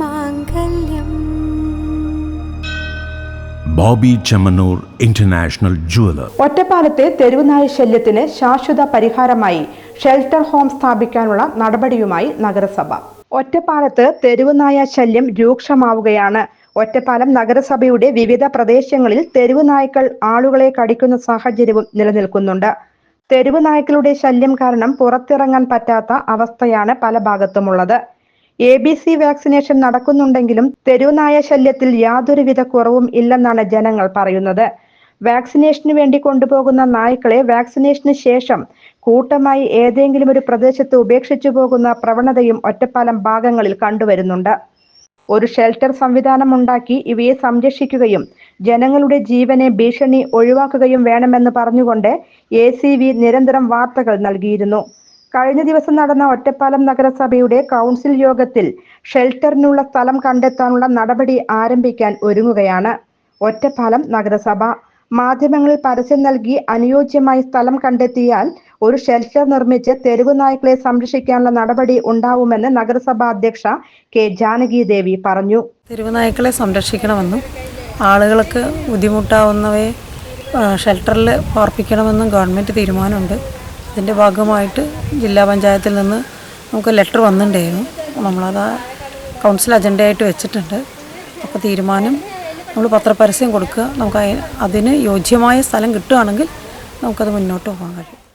മാംഗല്യം. Bobby Chemmanur international jeweller. ഒറ്റപ്പാലത്തെ തെരുവുനായ ശല്യത്തിന് ശാശ്വത പരിഹാരമായി ഷെൽട്ടർ ഹോം സ്ഥാപിക്കാനുള്ള നടപടിയുമായി നഗരസഭ. ഒറ്റപ്പാലത്ത് തെരുവുനായ ശല്യം രൂക്ഷമാവുകയാണ്. ഒറ്റപ്പാലം നഗരസഭയുടെ വിവിധ പ്രദേശങ്ങളിൽ തെരുവുനായ്ക്കൾ ആളുകളെ കടിക്കുന്ന സാഹചര്യവും നിലനിൽക്കുന്നുണ്ട്. തെരുവുനായ്ക്കളുടെ ശല്യം കാരണം പുറത്തിറങ്ങാൻ പറ്റാത്ത അവസ്ഥയാണ് പല ഭാഗത്തുമുള്ളത്. എ ബി സി വാക്സിനേഷൻ നടക്കുന്നുണ്ടെങ്കിലും തെരുവുനായ ശല്യത്തിൽ യാതൊരുവിധ കുറവും ഇല്ലെന്നാണ് ജനങ്ങൾ പറയുന്നത്. വാക്സിനേഷന് വേണ്ടി കൊണ്ടുപോകുന്ന നായ്ക്കളെ വാക്സിനേഷന് ശേഷം കൂട്ടമായി ഏതെങ്കിലും ഒരു പ്രദേശത്ത് ഉപേക്ഷിച്ചു പോകുന്ന പ്രവണതയും ഒറ്റപ്പാലം ഭാഗങ്ങളിൽ കണ്ടുവരുന്നുണ്ട്. ഒരു ഷെൽട്ടർ സംവിധാനം ഉണ്ടാക്കി ഇവയെ സംരക്ഷിക്കുകയും ജനങ്ങളുടെ ജീവനെ ഭീഷണി ഒഴിവാക്കുകയും വേണമെന്ന് പറഞ്ഞുകൊണ്ട് എ നിരന്തരം വാർത്തകൾ നൽകിയിരുന്നു. കഴിഞ്ഞ ദിവസം നടന്ന ഒറ്റപ്പാലം നഗരസഭയുടെ കൗൺസിൽ യോഗത്തിൽ ഷെൽട്ടറിനുള്ള സ്ഥലം കണ്ടെത്താനുള്ള നടപടി ആരംഭിക്കാൻ ഒരുങ്ങുകയാണ് ഒറ്റപ്പാലം നഗരസഭ. മാധ്യമങ്ങളിൽ പരസ്യം നൽകി അനുയോജ്യമായി സ്ഥലം കണ്ടെത്തിയാൽ ഒരു ഷെൽട്ടർ നിർമ്മിച്ച് തെരുവ് നായ്ക്കളെ സംരക്ഷിക്കാനുള്ള നടപടി ഉണ്ടാവുമെന്ന് നഗരസഭാ അധ്യക്ഷ കെ ജാനകി ദേവി പറഞ്ഞു. തെരുവുനായ്ക്കളെ സംരക്ഷിക്കണമെന്നും ആളുകൾക്ക് ബുദ്ധിമുട്ടാവുന്നവയെ ഷെൽട്ടറിൽ പാർപ്പിക്കണമെന്നും ഗവൺമെന്റ് തീരുമാനമുണ്ട്. ഇതിന്റെ ഭാഗമായിട്ട് ജില്ലാ പഞ്ചായത്തിൽ നിന്ന് നമുക്ക് ലെറ്റർ വന്നിട്ടുണ്ടായിരുന്നു. നമ്മളത് കൗൺസിൽ അജണ്ടയായിട്ട് വെച്ചിട്ടുണ്ട്. അപ്പോൾ തീരുമാനം നമ്മൾ പത്രപരസ്യം കൊടുക്കുക. നമുക്ക് അതിന് യോജ്യമായ സ്ഥലം കിട്ടുകയാണെങ്കിൽ നമുക്കത് മുന്നോട്ട് പോകാൻ കഴിയും.